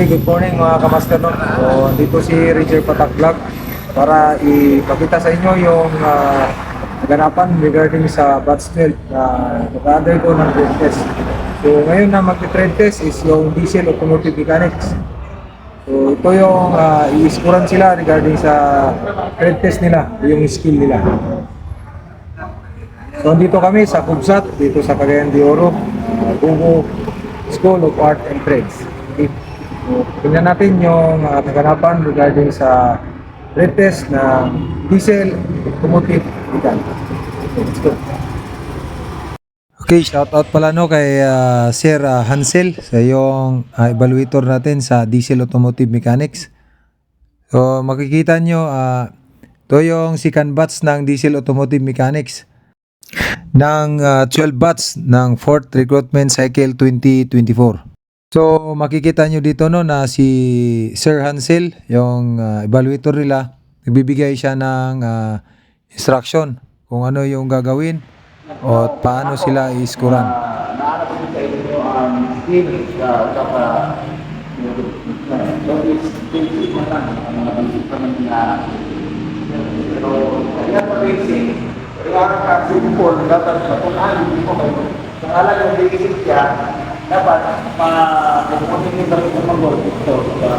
Okay, good morning mga kamaster. No? So, dito si Richard Patak Vlog para ipakita sa inyo yung uh, naganapan regarding sa batch 12 na nag-undergo ng trade test. So, ngayon na mag-trade test is yung diesel automotive mechanics. So, ito yung uh, i-scorean sila regarding sa trade test nila, yung skill nila. So, dito kami sa Kubsat, dito sa Cagayan de Oro, uh, Bugo School of Art and Trades. Okay. Tingnan natin yung uh, kaganapan regarding sa trade test ng diesel automotive mechanic. Okay, shout out pala no kay ah, Sir ah, Hansel sa yung ah, evaluator natin sa diesel automotive mechanics. So makikita nyo, ah, to yung second batch ng diesel automotive mechanics ng ah, 12 batch ng 4th recruitment cycle 2024. So makikita nyo dito no na si Sir Hansel, yung ah, evaluator nila, nagbibigay siya ng ah, instruction kung ano yung gagawin o paano sila naarap pero kaya pa basic kaya dapat sa kung ano yung dapat ma-pupunin nyo lang sa mga ito sa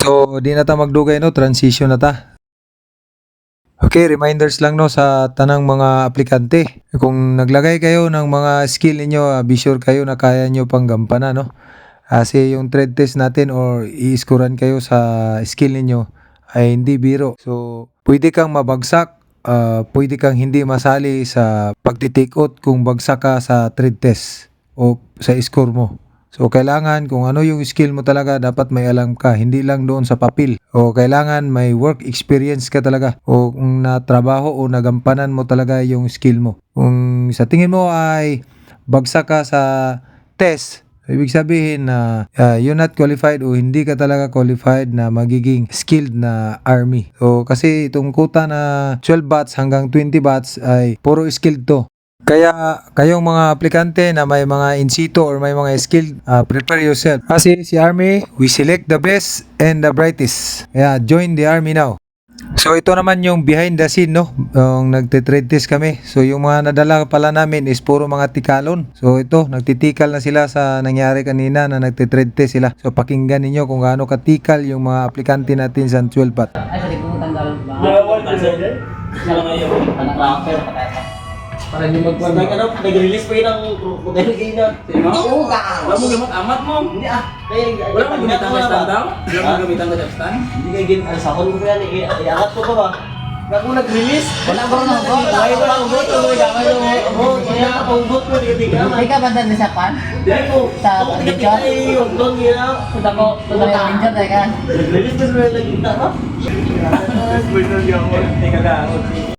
So, di na ta magdugay no, transition na ta. Okay, reminders lang no sa tanang mga aplikante. Kung naglagay kayo ng mga skill ninyo, ah, be sure kayo na kaya nyo pang gampanan no. Kasi yung trade test natin or i-scorean kayo sa skill ninyo ay hindi biro. So, pwede kang mabagsak, ah, pwede kang hindi masali sa pagti-take out kung bagsak ka sa trade test o sa score mo. So, kailangan kung ano yung skill mo talaga, dapat may alam ka. Hindi lang doon sa papel. O kailangan may work experience ka talaga. O kung natrabaho o nagampanan mo talaga yung skill mo. Kung sa tingin mo ay bagsak ka sa test, ibig sabihin na uh, you're not qualified o hindi ka talaga qualified na magiging skilled na army. So, kasi itong quota na 12 bats hanggang 20 bats ay puro skilled to. Kaya kayong mga aplikante na may mga in situ or may mga skill, uh, prepare yourself. Kasi si Army, we select the best and the brightest. Kaya join the Army now. So ito naman yung behind the scene no, yung nagte-trade test kami. So yung mga nadala pala namin is puro mga tikalon. So ito, nagtitikal na sila sa nangyari kanina na nagte-trade test sila. So pakinggan ninyo kung gaano katikal yung mga aplikante natin sa 12 bat. Ay, sorry, pumunta tanggal ba? Bawal ka sir. Sala ngayon. Anak transfer pa tayo. Para hindi magkuhan. Nag ano, nag-release pa yun ang modelo kayo na. Oo, ka. Wala mo gamot amat mo. Hindi ah. Kaya, Wala mo gamitan ka stand down? Wala mo gamitan ka stand? Hindi kayo gin, ano, sa ko yan, iangat ko pa ba? Kaya kung nag-release, Wala ko na hugot. Wala ko lang ugot, ugot, gamay yung ugot, kaya ka pa ugot mo, di ka Ay ka ba na sa pan? Dili ko, Sa tingnan niyo yung doon, yun ah. Punta ko, punta ko yung injured ka. Nag-release pa sila nagkita ba? Teka ka.